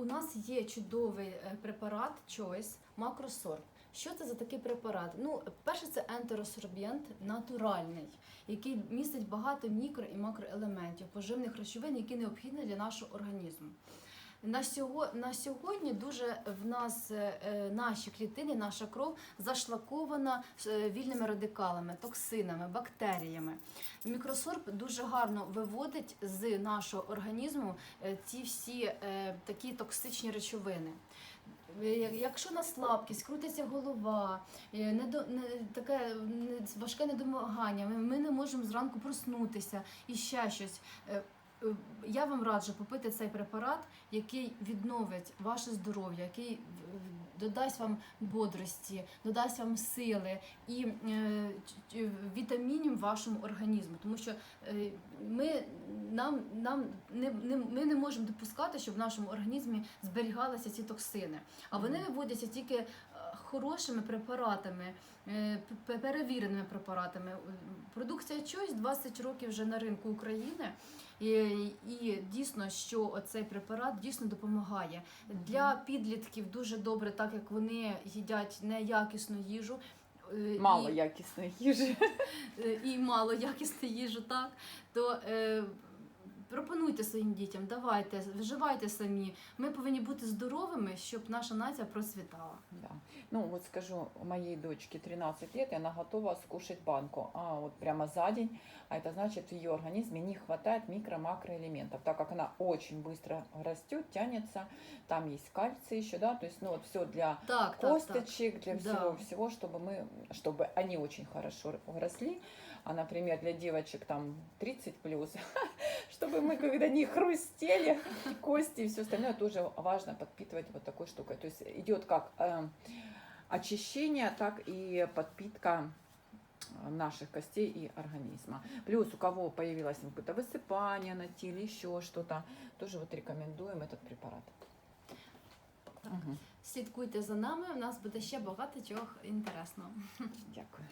У нас є чудовий е, препарат Choice макросорб. Що це за такий препарат? Ну, перше, це ентеросорбент натуральний, який містить багато мікро і макроелементів, поживних речовин, які необхідні для нашого організму. На сьогодні, на сьогодні дуже в нас е, е, наші клітини, наша кров зашлакована е, вільними радикалами, токсинами, бактеріями. Мікросорб дуже гарно виводить з нашого організму ці всі такі токсичні речовини. Якщо на слабкість, крутиться голова, недо, не, таке важке недомагання, ми, ми не можемо зранку проснутися і ще щось. Е, е, Я вам раджу попити цей препарат, який відновить ваше здоров'я, який в- додасть вам бодрості, додасть вам сили і е, вітамінів вашому організму. Тому що е, ми, нам, нам не, не, ми не можемо допускати, щоб в нашому організмі зберігалися ці токсини. А вони виводяться тільки е, хорошими препаратами, перевіреними препаратами. Продукція Choice 20 років вже на ринку України. І, і дійсно, що цей препарат дійсно допомагає для підлітків. Дуже добре, так як вони їдять неякісну їжу. е, Мало і, якісної їжі. е, і мало якісну їжу, так то е, пропонуйте своїм дітям, давайте, вживайте самі. Ми повинні бути здоровими, щоб наша нація процвітала. Да. Ну вот скажу, у моей дочке 13 лет, и она готова скушать банку, а вот прямо за день, а это значит в ее организме не хватает микро-макроэлементов, так как она очень быстро растет, тянется, там есть кальций еще, да, то есть ну вот все для Так, так, так. косточек, для Да. всего, всего, чтобы мы, чтобы они очень хорошо росли, а, например, для девочек там 30 плюс, чтобы мы когда не хрустели кости и все остальное, тоже важно подпитывать вот такой штукой. То есть идет как э, очищение, так и подпитка э, наших костей и организма. Плюс у кого появилось какое-то высыпание на теле, еще что-то, тоже вот рекомендуем этот препарат. Так. Мгм. Слідкуйте за нами. У нас буде ще багато чого інтересного. Дякую.